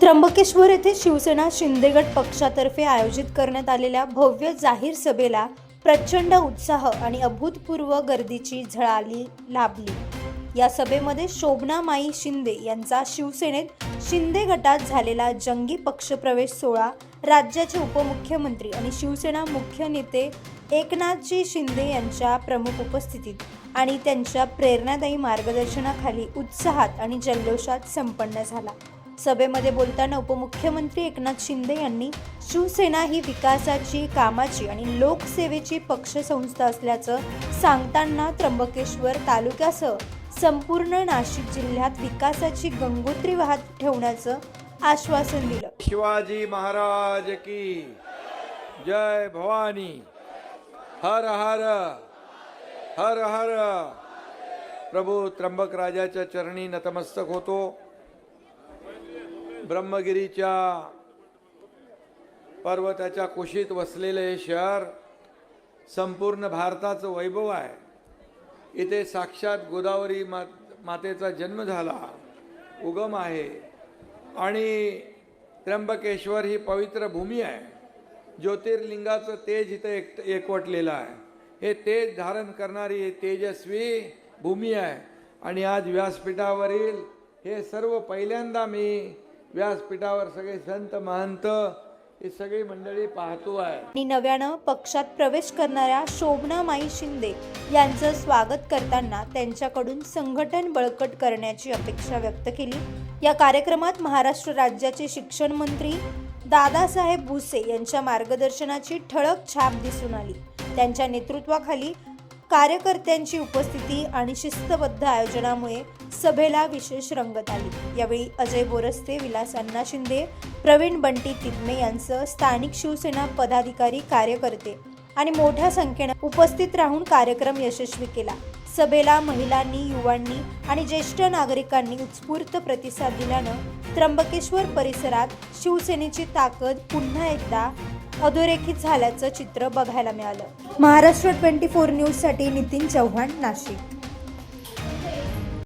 त्र्यंबकेश्वर येथे शिवसेना शिंदेगड पक्षातर्फे आयोजित करण्यात आलेल्या भव्य जाहीर सभेला प्रचंड उत्साह आणि अभूतपूर्व गर्दीची झळाली लाभली. या सभेमध्ये शोभना माई शिंदे यांचा शिवसेनेत शिंदे गटात झालेला जंगी पक्षप्रवेश सोहळा राज्याचे उपमुख्यमंत्री आणि शिवसेना मुख्य नेते एकनाथजी शिंदे यांच्या प्रमुख उपस्थितीत आणि त्यांच्या प्रेरणादायी मार्गदर्शनाखाली उत्साहात आणि जल्लोषात संपन्न झाला. सभेमध्ये बोलताना उपमुख्यमंत्री एकनाथ शिंदे यांनी शिवसेना ही विकासाची कामाची आणि लोकसेवेची पक्षसंस्था असल्याचं सांगताना त्र्यंबकेश्वर तालुक्यासह संपूर्ण नाशिक जिल्ह्यात विकासाची गंगोत्री वाहत ठेवण्याचं आश्वासन दिलं. शिवाजी महाराज की जय भवानी. हर हर हर हर. प्रभू त्र्यंबक राजाच्या चरणी नतमस्तक होतो. ब्रह्मगिरीच्या पर्वताच्या कुशीत वसलेले हे शहर संपूर्ण भारताचं वैभव आहे. इथे साक्षात गोदावरी मा मातेचा जन्म झाला उगम आहे आणि त्र्यंबकेश्वर ही पवित्र भूमी आहे. ज्योतिर्लिंगाचं तेज इथं एक एकवटलेलं आहे. हे तेज धारण करणारी तेजस्वी भूमी आहे. आणि आज व्यासपीठावरील हे सर्व पहिल्यांदा मी व्यासपीठावर सगळे संत महंत ही सगळी मंडळी पाहतो आहे. आणि नव्यानं पक्षात प्रवेश करणाऱ्या शोभना माई शिंदे यांचं स्वागत करताना त्यांच्याकडून संघटन बळकट करण्याची अपेक्षा व्यक्त केली. या कार्यक्रमात महाराष्ट्र राज्याचे शिक्षण मंत्री दादासाहेब भुसे यांच्या मार्गदर्शनाची ठळक छाप दिसून आली. त्यांच्या नेतृत्वाखाली कार्यकर्त्यांची उपस्थिती आणि शिस्तबद्ध आयोजनामुळे सभेला विशेष रंगत आली. यावेळी अजय बोरस्ते विलास अण्णा शिंदे प्रवीण बंटी तिदमे यांचं स्थानिक शिवसेना पदाधिकारी कार्यकर्ते आणि मोठ्या संख्येनं उपस्थित राहून कार्यक्रम यशस्वी केला. सभेला महिलांनी युवांनी आणि ज्येष्ठ नागरिकांनी उत्स्फूर्त प्रतिसाद दिल्यानं त्र्यंबकेश्वर परिसरात शिवसेनेची ताकद पुन्हा एकदा अधोरेखित झाल्याचं चित्र बघायला मिळालं. महाराष्ट्र ट्वेंटी फोर न्यूजसाठी नितीन चव्हाण नाशिक.